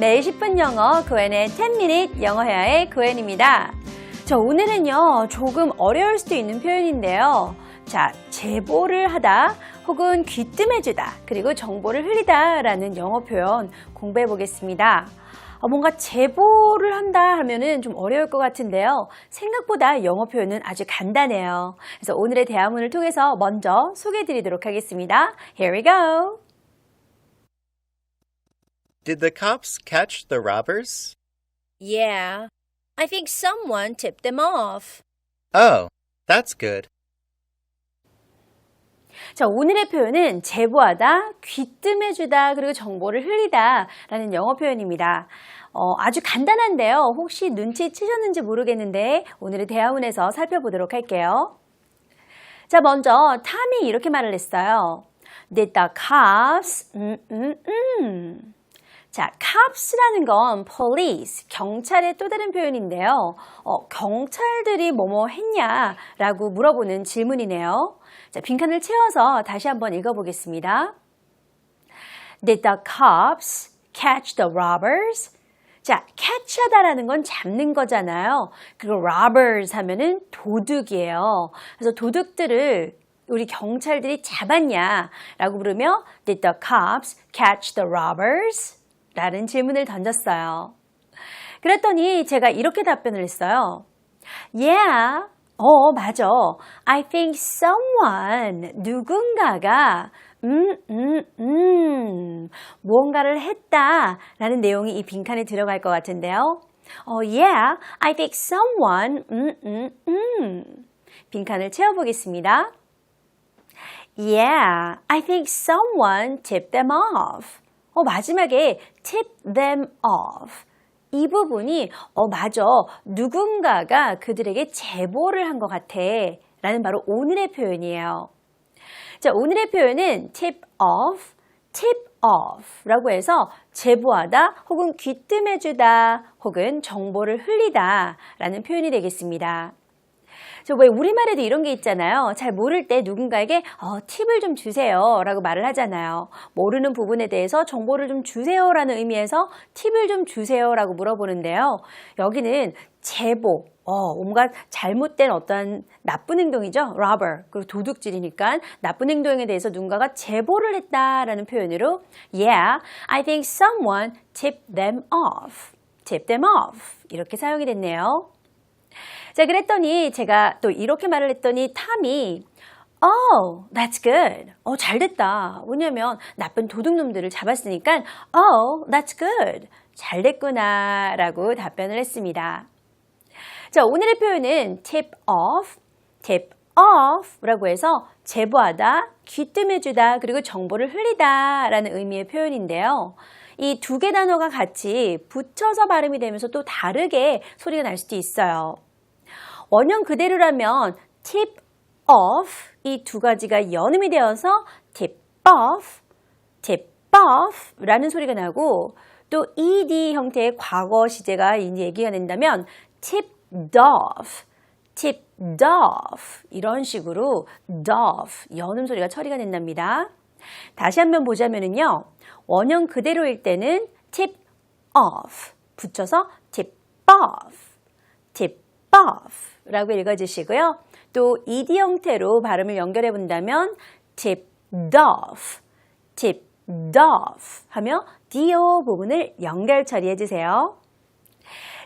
매일 10분 영어 구엔의 10minute 영어 회화의 구엔입니다. 자, 오늘은요, 조금 어려울 수도 있는 표현인데요. 자, 제보를 하다 혹은 귀뜸해주다 그리고 정보를 흘리다 라는 영어 표현 공부해 보겠습니다. 어, 뭔가 제보를 한다 하면은 좀 어려울 것 같은데요. 생각보다 영어 표현은 아주 간단해요. 그래서 오늘의 대화문을 통해서 먼저 소개해 드리도록 하겠습니다. Here we go. Did the cops catch the robbers? Yeah, I think someone tipped them off. Oh, that's good. 자, 오늘의 표현은 제보하다, 귀뜸해주다, 그리고 정보를 흘리다 라는 영어 표현입니다. 어, 아주 간단한데요. 혹시 눈치채셨는지 모르겠는데 오늘의 대화문에서 살펴보도록 할게요. 자, 먼저 탐이 이렇게 말을 했어요. Did the cops, 음, 음, 음. 자, cops라는 건 police, 경찰의 또 다른 표현인데요. 어, 경찰들이 뭐뭐 했냐라고 물어보는 질문이네요. 자, 빈칸을 채워서 다시 한번 읽어보겠습니다. Did the cops catch the robbers? 자, catch하다라는 건 잡는 거잖아요. 그리고 robbers 하면은 도둑이에요. 그래서 도둑들을 우리 경찰들이 잡았냐라고 물으며 Did the cops catch the robbers? 라는 질문을 던졌어요. 그랬더니 제가 이렇게 답변을 했어요. Yeah. 어, 맞아. I think someone, 누군가가, 음, 음, 음, 무언가를 했다. 라는 내용이 이 빈칸에 들어갈 것 같은데요. 어, yeah. I think someone, 음, 음, 음. 빈칸을 채워보겠습니다. Yeah. I think someone tipped them off. 어, 마지막에 tip them off. 이 부분이 어 맞아 누군가가 그들에게 제보를 한 것 같아 라는 바로 오늘의 표현이에요. 자 오늘의 표현은 tip off, tip off 라고 해서 제보하다 혹은 귀뜸해주다 혹은 정보를 흘리다 라는 표현이 되겠습니다. 저 왜 우리말에도 이런 게 있잖아요. 잘 모를 때 누군가에게 어, 팁을 좀 주세요 라고 말을 하잖아요. 모르는 부분에 대해서 정보를 좀 주세요 라는 의미에서 팁을 좀 주세요 라고 물어보는데요. 여기는 제보, 어, 온갖 잘못된 어떤 나쁜 행동이죠. robber, 그리고 도둑질이니까 나쁜 행동에 대해서 누군가가 제보를 했다라는 표현으로 Yeah, I think someone tipped them off. tip them off. 이렇게 사용이 됐네요. 자, 그랬더니 제가 또 이렇게 말을 했더니 탐이 Oh, that's good. 어, 잘 됐다. 왜냐면 나쁜 도둑놈들을 잡았으니까 Oh, that's good. 잘 됐구나. 라고 답변을 했습니다. 자, 오늘의 표현은 tip off, tip off 라고 해서 제보하다, 귀뜸해주다, 그리고 정보를 흘리다 라는 의미의 표현인데요. 이 두 개 단어가 같이 붙여서 발음이 되면서 또 다르게 소리가 날 수도 있어요. 원형 그대로라면 tip off 이 두 가지가 연음이 되어서 tip off, tip off 라는 소리가 나고 또 ed 형태의 과거 시제가 얘기가 된다면 tip off, tip off 이런 식으로 off 연음 소리가 처리가 된답니다. 다시 한번 보자면은요. 원형 그대로일 때는 tip off 붙여서 tip off, tip off 라고 읽어주시고요. 또 ed 형태로 발음을 연결해 본다면 tip off, tip off 하며 do 부분을 연결 처리해 주세요.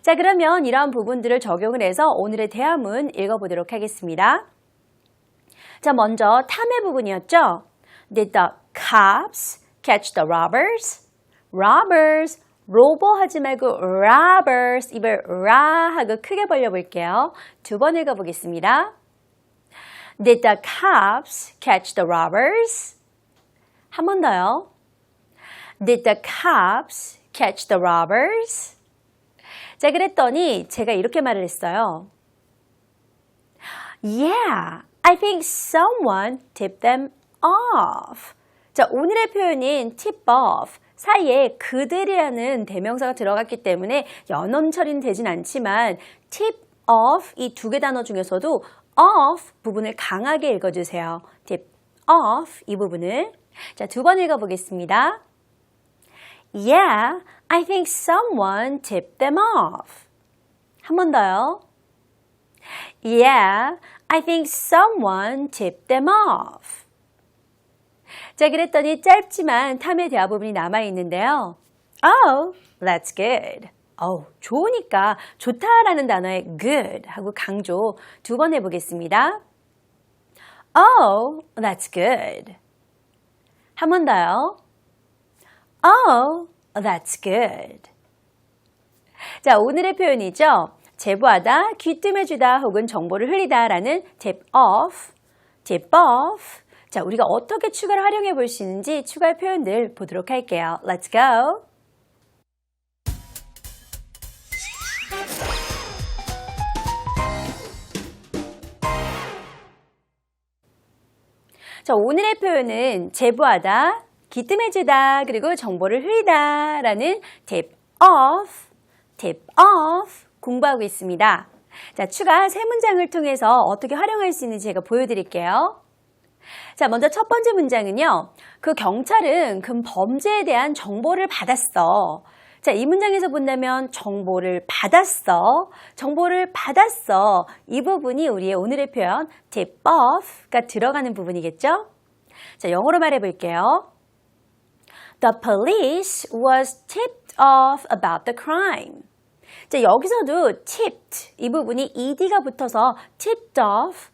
자, 그러면 이러한 부분들을 적용을 해서 오늘의 대화문 읽어보도록 하겠습니다. 자, 먼저 탐의 부분이었죠. Did the cops catch the robbers? robbers 로버 하지 말고 robbers 입을 라 하고 크게 벌려볼게요. 두 번 읽어보겠습니다. Did the cops catch the robbers? 한 번 더요. Did the cops catch the robbers? 자, 그랬더니 제가 이렇게 말을 했어요. Yeah, I think someone tipped them off. 자, 오늘의 표현인 tip off. 사이에 그들이라는 대명사가 들어갔기 때문에 연음 처리는 되진 않지만 tip off 이 두 개 단어 중에서도 off 부분을 강하게 읽어주세요. tip off 이 부분을. 자, 두 번 읽어보겠습니다. Yeah, I think someone tipped them off. 한 번 더요. Yeah, I think someone tipped them off. 자, 그랬더니 짧지만 탐의 대화 부분이 남아있는데요. Oh, that's good. 어우, 좋으니까 좋다라는 단어의 good 하고 강조 두 번 해보겠습니다. Oh, that's good. 한 번 더요. Oh, that's good. 자, 오늘의 표현이죠. 제보하다, 귀뜸해주다 혹은 정보를 흘리다 라는 tip off, tip off. 자, 우리가 어떻게 추가를 활용해 볼 수 있는지 추가 표현들 보도록 할게요. Let's go! 자, 오늘의 표현은 제보하다, 기뜸해주다, 그리고 정보를 흘리다 라는 tip off, tip off 공부하고 있습니다. 자, 추가 세 문장을 통해서 어떻게 활용할 수 있는지 제가 보여드릴게요. 자, 먼저 첫 번째 문장은요. 그 경찰은 그 범죄에 대한 정보를 받았어. 자, 이 문장에서 본다면 정보를 받았어. 정보를 받았어. 이 부분이 우리의 오늘의 표현 tip off가 들어가는 부분이겠죠? 자, 영어로 말해 볼게요. The police was tipped off about the crime. 자, 여기서도 tipped 이 부분이 ed가 붙어서 tipped off,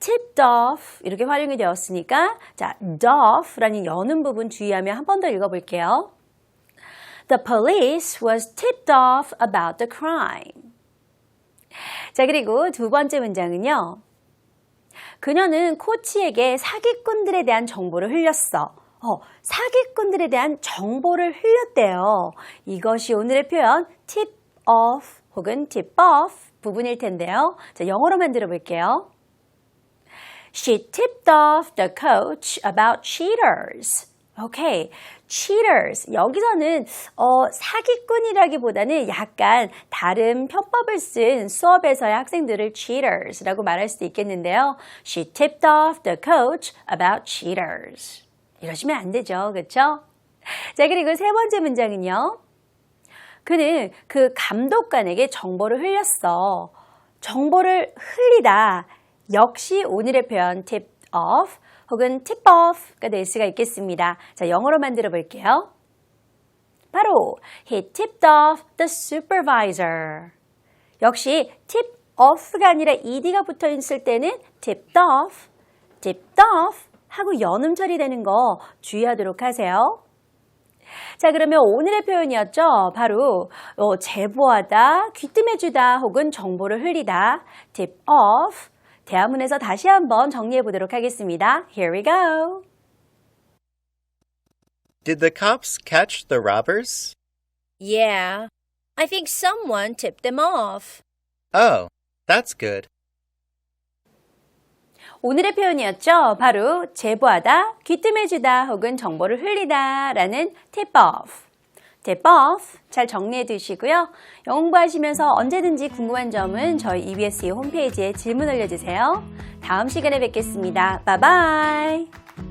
tipped off 이렇게 활용이 되었으니까 자, doff라는 여는 부분 주의하며 한 번 더 읽어볼게요. The police was tipped off about the crime. 자, 그리고 두 번째 문장은요. 그녀는 코치에게 사기꾼들에 대한 정보를 흘렸어. 어, 사기꾼들에 대한 정보를 흘렸대요. 이것이 오늘의 표현 tip off 혹은 tip off 부분일 텐데요. 자, 영어로 만들어 볼게요. She tipped off the coach about cheaters. 오케이. cheaters. 여기서는 어, 사기꾼이라기보다는 약간 다른 편법을 쓴 수업에서의 학생들을 cheaters라고 말할 수도 있겠는데요. She tipped off the coach about cheaters. 이러시면 안 되죠. 그렇죠? 자, 그리고 세 번째 문장은요. 그는 그 감독관에게 정보를 흘렸어. 정보를 흘리다. 역시 오늘의 표현 tip off 혹은 tip off가 될 수가 있겠습니다. 자, 영어로 만들어 볼게요. 바로 he tipped off the supervisor. 역시 tip off가 아니라 ed가 붙어 있을 때는 tipped off, tipped off 하고 연음 처리되는 거 주의하도록 하세요. 자, 그러면 오늘의 표현이었죠. 바로 어, 제보하다, 귀뜸해주다 혹은 정보를 흘리다, tip off. 대화문에서 다시 한번 정리해 보도록 하겠습니다. Here we go. Did the cops catch the robbers? Yeah. I think someone tipped them off. Oh, that's good. 오늘의 표현이었죠. 바로 제보하다, 귀뜸해주다 혹은 정보를 흘리다 라는 tip off. Tip off 잘 정리해 두시고요. 영어 공부하시면서 언제든지 궁금한 점은 저희 EBS 홈페이지에 질문 올려주세요. 다음 시간에 뵙겠습니다. 바이바이.